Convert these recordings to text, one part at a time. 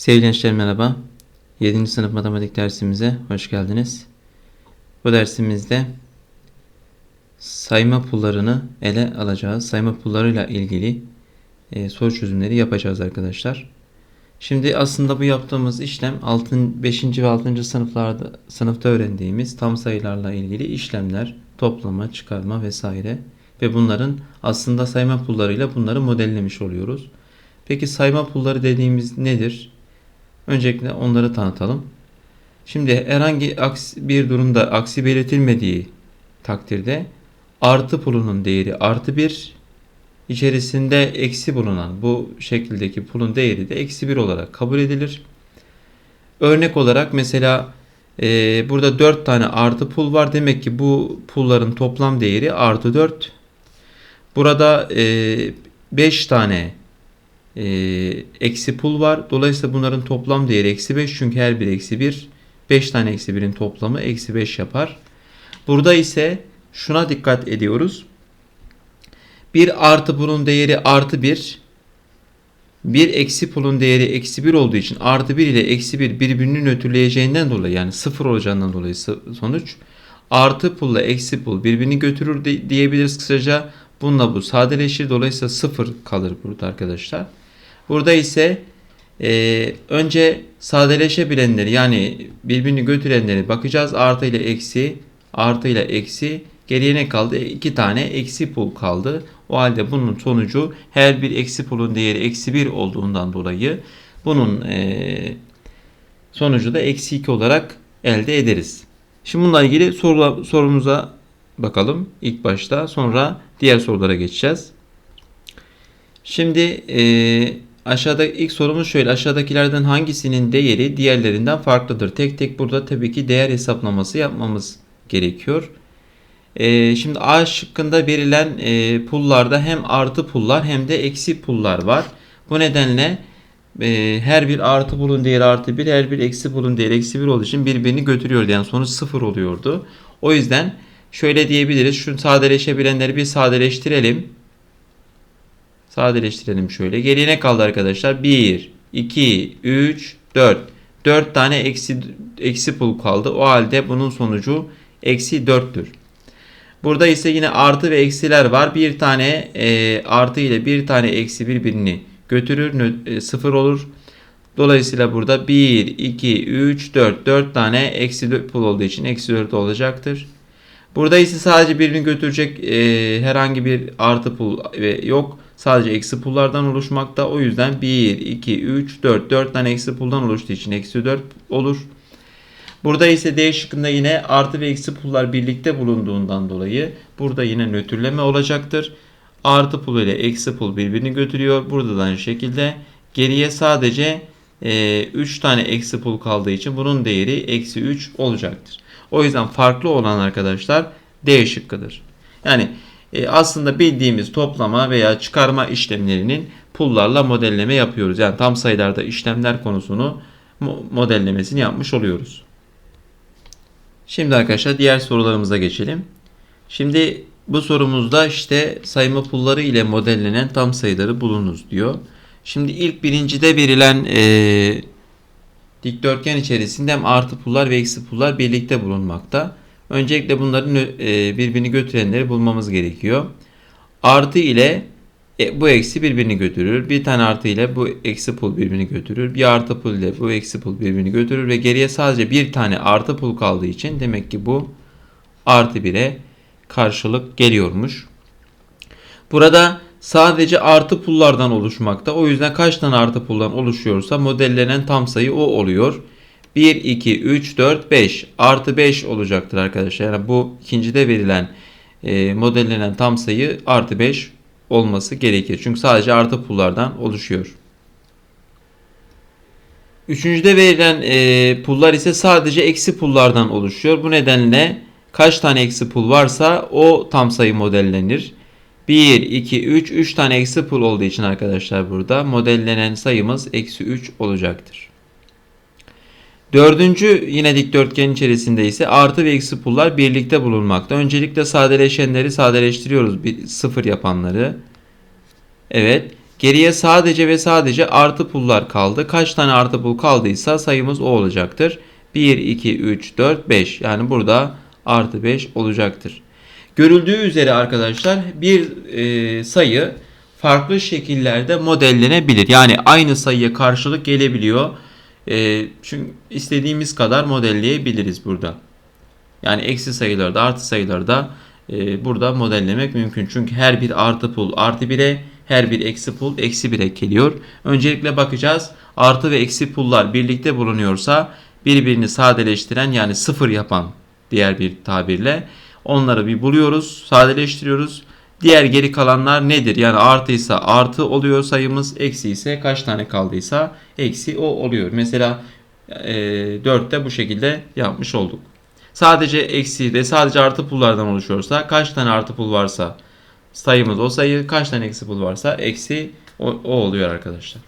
Sevgili gençler merhaba. 7. sınıf matematik dersimize hoş geldiniz. Bu dersimizde sayma pullarını ele alacağız. Sayma pullarıyla ilgili e, soru çözümleri yapacağız arkadaşlar. Şimdi aslında bu yaptığımız işlem 6, 5. ve 6. sınıflarda sınıfta öğrendiğimiz tam sayılarla ilgili işlemler, toplama, çıkarma vesaire ve bunların aslında sayma pullarıyla bunları modellemiş oluyoruz. Peki sayma pulları dediğimiz nedir? Öncelikle onları tanıtalım. Şimdi herhangi bir durumda aksi belirtilmediği takdirde artı pulunun değeri artı 1 içerisinde eksi bulunan bu şekildeki pulun değeri de eksi 1 olarak kabul edilir. Örnek olarak mesela e, burada 4 tane artı pul var. Demek ki bu pulların toplam değeri artı 4. Burada e, 5 tane e, eksi pul var. Dolayısıyla bunların toplam değeri eksi 5. Çünkü her bir eksi 1. 5 tane eksi 1'in toplamı eksi 5 yapar. Burada ise şuna dikkat ediyoruz. Bir artı pulun değeri artı 1. Bir eksi pulun değeri eksi 1 olduğu için artı 1 ile eksi 1 birbirini nötrleyeceğinden dolayı yani 0 olacağından dolayı sonuç artı pulla eksi pul birbirini götürür diyebiliriz kısaca. Bununla bu sadeleşir. Dolayısıyla 0 kalır burada arkadaşlar. Burada ise e, önce sadeleşebilenleri yani birbirini götürenleri bakacağız. Artı ile eksi, artı ile eksi. Geriye ne kaldı? İki tane eksi pul kaldı. O halde bunun sonucu her bir eksi pulun değeri eksi 1 olduğundan dolayı bunun e, sonucu da eksi 2 olarak elde ederiz. Şimdi bununla ilgili soru, sorumuza bakalım ilk başta. Sonra diğer sorulara geçeceğiz. Şimdi e, aşağıda ilk sorumuz şöyle. Aşağıdakilerden hangisinin değeri diğerlerinden farklıdır? Tek tek burada tabii ki değer hesaplaması yapmamız gerekiyor. E, şimdi A şıkkında verilen e, pullarda hem artı pullar hem de eksi pullar var. Bu nedenle e, her bir artı pulun değeri artı 1, her bir eksi pulun değeri eksi 1 olduğu için birbirini götürüyordu. Yani sonuç 0 oluyordu. O yüzden şöyle diyebiliriz. Şu sadeleşebilenleri bir sadeleştirelim. Sadeleştirelim şöyle. Geriye ne kaldı arkadaşlar? 1, 2, 3, 4. 4 tane eksi, eksi pul kaldı. O halde bunun sonucu eksi 4'tür. Burada ise yine artı ve eksiler var. Bir tane e, artı ile bir tane eksi birbirini götürür. E, 0 olur. Dolayısıyla burada 1, 2, 3, 4. 4 tane eksi pul olduğu için eksi 4 olacaktır. Burada ise sadece birini götürecek e, herhangi bir artı pul yok. Sadece eksi pullardan oluşmakta. O yüzden 1, 2, 3, 4. 4 tane eksi puldan oluştuğu için eksi 4 olur. Burada ise D şıkkında yine artı ve eksi pullar birlikte bulunduğundan dolayı burada yine nötrleme olacaktır. Artı pul ile eksi pul birbirini götürüyor. Burada da aynı şekilde geriye sadece e, 3 tane eksi pul kaldığı için bunun değeri eksi 3 olacaktır. O yüzden farklı olan arkadaşlar D şıkkıdır. Yani e, aslında bildiğimiz toplama veya çıkarma işlemlerinin pullarla modelleme yapıyoruz. Yani tam sayılarda işlemler konusunu modellemesini yapmış oluyoruz. Şimdi arkadaşlar diğer sorularımıza geçelim. Şimdi bu sorumuzda işte sayma pulları ile modellenen tam sayıları bulunuz diyor. Şimdi ilk birincide verilen e, dikdörtgen içerisinde hem artı pullar ve eksi pullar birlikte bulunmakta. Öncelikle bunların e, birbirini götürenleri bulmamız gerekiyor. Artı ile e, bu eksi birbirini götürür. Bir tane artı ile bu eksi pul birbirini götürür. Bir artı pul ile bu eksi pul birbirini götürür ve geriye sadece bir tane artı pul kaldığı için demek ki bu artı 1'e karşılık geliyormuş. Burada sadece artı pullardan oluşmakta. O yüzden kaç tane artı puldan oluşuyorsa modellenen tam sayı o oluyor. 1, 2, 3, 4, 5 artı 5 olacaktır arkadaşlar. Yani bu ikincide verilen e, modellenen tam sayı artı 5 olması gerekir. Çünkü sadece artı pullardan oluşuyor. Üçüncüde verilen e, pullar ise sadece eksi pullardan oluşuyor. Bu nedenle kaç tane eksi pul varsa o tam sayı modellenir. 1, 2, 3, 3 tane eksi pul olduğu için arkadaşlar burada modellenen sayımız eksi 3 olacaktır. Dördüncü yine dikdörtgen içerisinde ise artı ve eksi pullar birlikte bulunmakta. Öncelikle sadeleşenleri sadeleştiriyoruz. Bir sıfır yapanları. Evet. Geriye sadece ve sadece artı pullar kaldı. Kaç tane artı pul kaldıysa sayımız o olacaktır. 1, 2, 3, 4, 5. Yani burada artı 5 olacaktır. Görüldüğü üzere arkadaşlar bir e, sayı farklı şekillerde modellenebilir. Yani aynı sayıya karşılık gelebiliyor. E, çünkü istediğimiz kadar modelleyebiliriz burada. Yani eksi sayılarda artı sayılarda e, burada modellemek mümkün. Çünkü her bir artı pul artı 1'e her bir eksi pul eksi 1'e geliyor. Öncelikle bakacağız. Artı ve eksi pullar birlikte bulunuyorsa birbirini sadeleştiren yani sıfır yapan diğer bir tabirle onları bir buluyoruz, sadeleştiriyoruz. Diğer geri kalanlar nedir? Yani artıysa artı oluyor sayımız, eksi ise kaç tane kaldıysa eksi o oluyor. Mesela e, 4'te bu şekilde yapmış olduk. Sadece eksi de sadece artı pullardan oluşuyorsa kaç tane artı pul varsa sayımız o sayı, kaç tane eksi pul varsa eksi o, o oluyor arkadaşlar.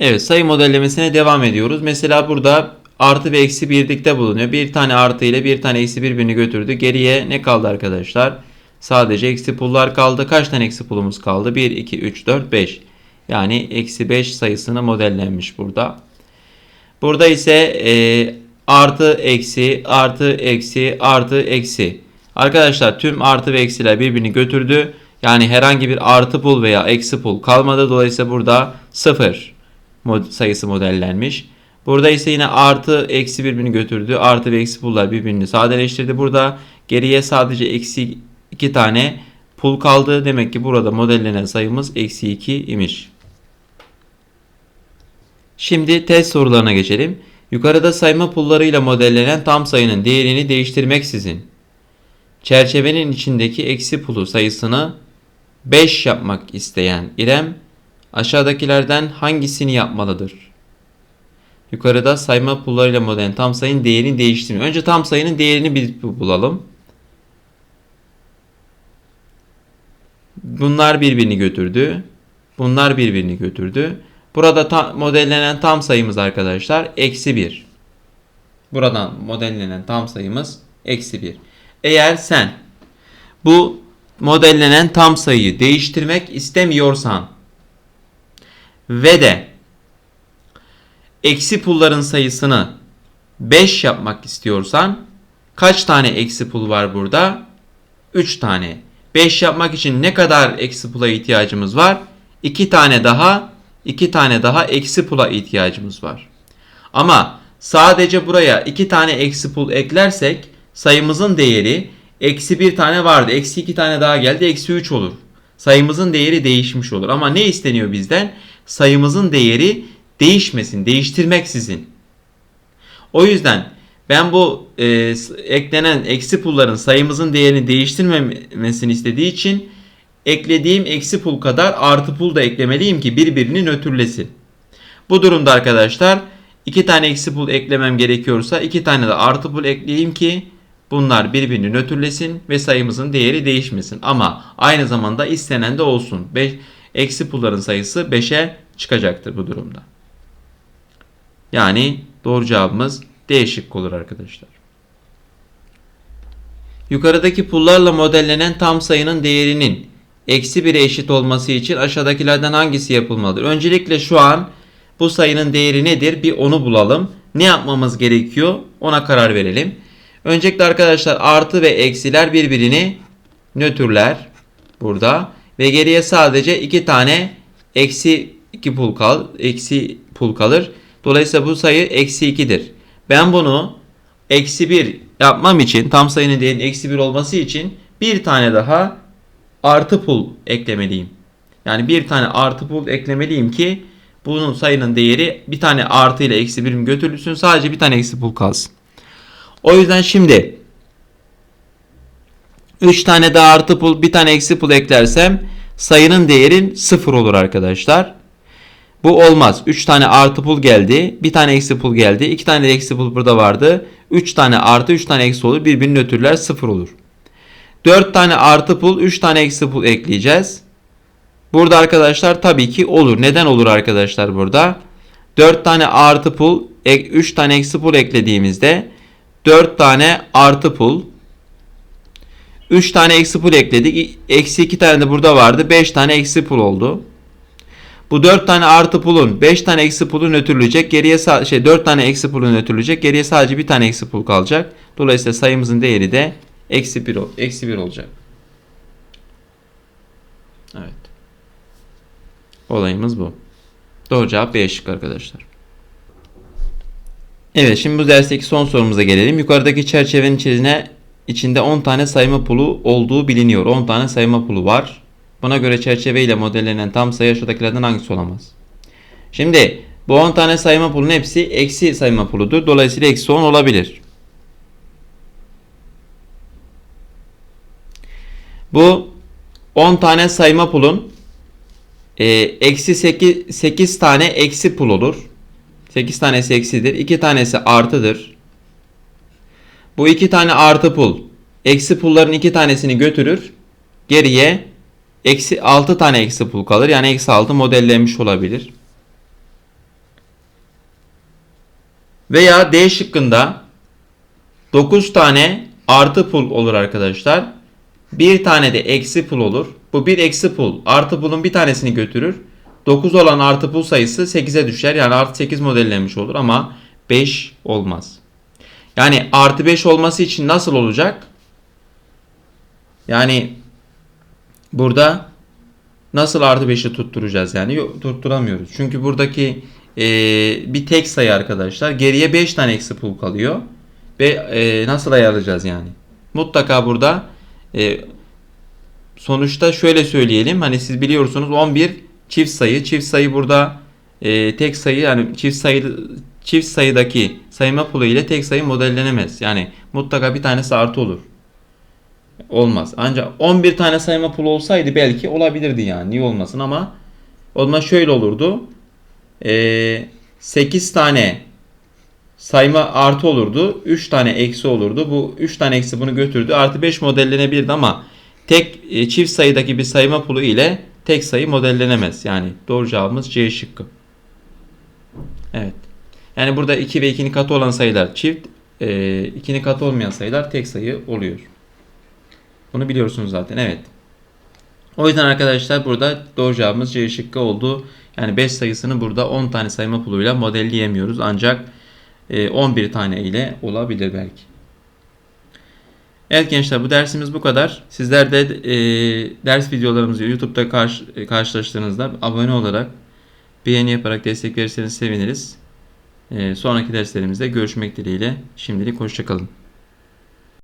Evet sayı modellemesine devam ediyoruz. Mesela burada artı ve eksi birlikte bulunuyor. Bir tane artı ile bir tane eksi birbirini götürdü. Geriye ne kaldı arkadaşlar? Sadece eksi pullar kaldı. Kaç tane eksi pulumuz kaldı? 1, 2, 3, 4, 5. Yani eksi 5 sayısını modellenmiş burada. Burada ise e, artı eksi artı eksi artı eksi. Arkadaşlar tüm artı ve eksiler birbirini götürdü. Yani herhangi bir artı pul veya eksi pul kalmadı. Dolayısıyla burada 0 mod sayısı modellenmiş. Burada ise yine artı eksi birbirini götürdü. Artı ve eksi pullar birbirini sadeleştirdi. Burada geriye sadece eksi 2 tane pul kaldı. Demek ki burada modellenen sayımız eksi 2 imiş. Şimdi test sorularına geçelim. Yukarıda sayma pullarıyla modellenen tam sayının değerini değiştirmeksizin çerçevenin içindeki eksi pulu sayısını 5 yapmak isteyen İrem aşağıdakilerden hangisini yapmalıdır? Yukarıda sayma pullarıyla modern tam sayının değerini değiştirmiyor. Önce tam sayının değerini bulalım. Bunlar birbirini götürdü. Bunlar birbirini götürdü. Burada ta, modellenen tam sayımız arkadaşlar eksi 1. Buradan modellenen tam sayımız eksi 1. Eğer sen bu modellenen tam sayıyı değiştirmek istemiyorsan ve de eksi pulların sayısını 5 yapmak istiyorsan kaç tane eksi pul var burada? 3 tane. 5 yapmak için ne kadar eksi pula ihtiyacımız var? 2 tane daha 2 tane daha eksi pula ihtiyacımız var. Ama sadece buraya 2 tane eksi pul eklersek sayımızın değeri eksi 1 tane vardı. Eksi 2 tane daha geldi. Eksi 3 olur. Sayımızın değeri değişmiş olur. Ama ne isteniyor bizden? Sayımızın değeri değişmesin. Değiştirmeksizin. O yüzden ben bu e, eklenen eksi pulların sayımızın değerini değiştirmemesini istediği için eklediğim eksi pul kadar artı pul da eklemeliyim ki birbirini nötrlesin. Bu durumda arkadaşlar iki tane eksi pul eklemem gerekiyorsa iki tane de artı pul ekleyeyim ki bunlar birbirini nötrlesin ve sayımızın değeri değişmesin. Ama aynı zamanda istenen de olsun. Beş, eksi pulların sayısı 5'e çıkacaktır bu durumda. Yani doğru cevabımız D şıkkı olur arkadaşlar. Yukarıdaki pullarla modellenen tam sayının değerinin eksi 1'e eşit olması için aşağıdakilerden hangisi yapılmalıdır? Öncelikle şu an bu sayının değeri nedir? Bir onu bulalım. Ne yapmamız gerekiyor? Ona karar verelim. Öncelikle arkadaşlar artı ve eksiler birbirini nötrler burada ve geriye sadece iki tane eksi 2 pul kal eksi pul kalır. Dolayısıyla bu sayı eksi 2'dir. Ben bunu eksi 1 yapmam için tam sayının değerinin eksi 1 olması için bir tane daha artı pul eklemeliyim. Yani bir tane artı pul eklemeliyim ki bunun sayının değeri bir tane artı ile eksi birim götürülsün. Sadece bir tane eksi pul kalsın. O yüzden şimdi 3 tane daha artı pul bir tane eksi pul eklersem sayının değerin 0 olur arkadaşlar. Bu olmaz. 3 tane artı pul geldi. Bir tane eksi pul geldi. 2 tane de eksi pul burada vardı. 3 tane artı 3 tane eksi olur. Birbirini nötrler 0 olur. 4 tane artı pul 3 tane eksi pul ekleyeceğiz. Burada arkadaşlar tabii ki olur. Neden olur arkadaşlar burada? 4 tane artı pul 3 tane eksi pul eklediğimizde 4 tane artı pul 3 tane eksi pul ekledik. Eksi 2 tane de burada vardı. 5 tane eksi pul oldu. Bu 4 tane artı pulun 5 tane eksi pulu nötrleyecek. Geriye şey 4 tane eksi pulu nötrleyecek. Geriye sadece bir tane eksi pul kalacak. Dolayısıyla sayımızın değeri de eksi 1, eksi 1 olacak. Evet. Olayımız bu. Doğru cevap B şıkkı arkadaşlar. Evet şimdi bu dersteki son sorumuza gelelim. Yukarıdaki çerçevenin içine içinde 10 tane sayma pulu olduğu biliniyor. 10 tane sayma pulu var. Buna göre çerçeve ile modellenen tam sayı aşağıdakilerden hangisi olamaz? Şimdi bu 10 tane sayma pulun hepsi eksi sayma puludur. Dolayısıyla eksi 10 olabilir. Bu 10 tane sayma pulun e, eksi 8, 8 tane eksi pul olur. 8 tanesi eksidir. 2 tanesi artıdır. Bu 2 tane artı pul. Eksi pulların 2 tanesini götürür. Geriye eksi 6 tane eksi pul kalır. Yani eksi 6 modellenmiş olabilir. Veya D şıkkında 9 tane artı pul olur arkadaşlar. Bir tane de eksi pul olur. Bu bir eksi pul. Artı pulun bir tanesini götürür. 9 olan artı pul sayısı 8'e düşer. Yani artı 8 modellenmiş olur ama 5 olmaz. Yani artı 5 olması için nasıl olacak? Yani burada nasıl artı 5'i tutturacağız yani? Yok, tutturamıyoruz. Çünkü buradaki e, bir tek sayı arkadaşlar. Geriye 5 tane eksi pul kalıyor. Ve e, nasıl ayarlayacağız yani? Mutlaka burada e, sonuçta şöyle söyleyelim. Hani siz biliyorsunuz 11 çift sayı. Çift sayı burada e, tek sayı yani çift sayı çift sayıdaki sayma pulu ile tek sayı modellenemez. Yani mutlaka bir tanesi artı olur. Olmaz. Ancak 11 tane sayma pulu olsaydı belki olabilirdi yani. Niye olmasın ama o zaman şöyle olurdu. E, 8 tane sayma artı olurdu. 3 tane eksi olurdu. Bu 3 tane eksi bunu götürdü. Artı 5 modellenebilirdi ama tek e, çift sayıdaki bir sayma pulu ile tek sayı modellenemez. Yani doğru cevabımız C şıkkı. Evet. Yani burada 2 ve 2'nin katı olan sayılar çift, 2'nin katı olmayan sayılar tek sayı oluyor. Bunu biliyorsunuz zaten. Evet. O yüzden arkadaşlar burada doğru cevabımız C şıkkı oldu. Yani 5 sayısını burada 10 tane sayma puluyla modelleyemiyoruz. Ancak 11 tane ile olabilir belki. Evet gençler bu dersimiz bu kadar. Sizler de e, ders videolarımızı YouTube'da e, karşılaştığınızda abone olarak beğeni yaparak destek verirseniz seviniriz. E, sonraki derslerimizde görüşmek dileğiyle. Şimdilik hoşçakalın.